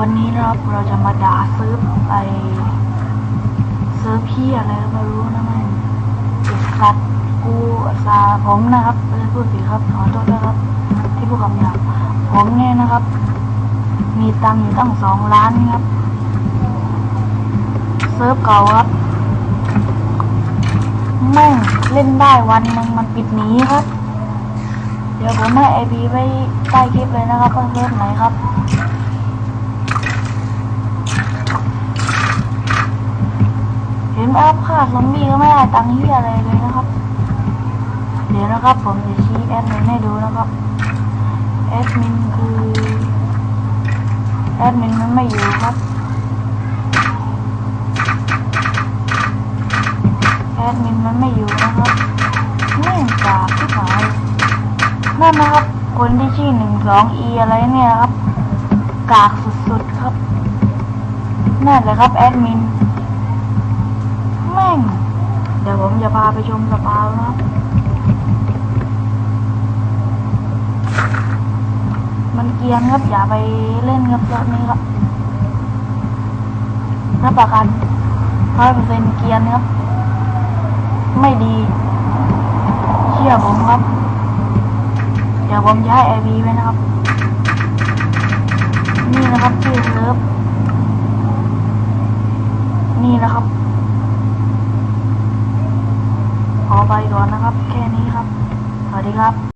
วันนี้นะครับเราจะมาด่าซื้อไอซื้อพี่อะไรก็ไม่รู้นะมันไอ้สัตว์กูซาผมนะครับไม่ได้พูดผิดครับขอโทษด้วยครับ ที่พูดคำหยาบผมเนี่ยนะครับ มีตังค์อยู่ตั้งสองล้านครับเซิร์ฟเก่าครับแม่งเล่นได้วันหนึงมันปิดหนีครับ เดี๋ยวผมให้ไอพีไว้ใต้คลิปเลยนะครับว่าเซิร์ฟไหนครับ เห็นอัพค่าซอมบี้ก็ไม่ได้ตังค์เฮียอะไรเลยนะครับ เดี๋ยวนะครับผมจะชี้แอดมินให้ดูนะครับแอดมินคือแอดมินมันไม่อยู่ครับแอดมินมันไม่อยู่นะครับแม่งกากที่หายนั่นนะครับ คนที่ชื่อหนึ่งสองอีอะไรเนี่ยครับ กากสุดๆครับนั่นแหละครับแอดมิน ม่ง เดี๋ยวผมจะพาไปชมสปาแล้วนะครับมันเกียนครับ อย่าไปเล่นครับรอบนี้ครับรับประกันร้อยเปอร์เซ็นต์เกียนครับ ไม่ดี เชื่อผมครับ เดี๋ยวผมจะให้ไอวีไว้นะครับ นี่นะครับชื่อเลิฟนี่นะครับ ขอ ไปก่อนนะครับ แค่นี้ครับ สวัสดีครับ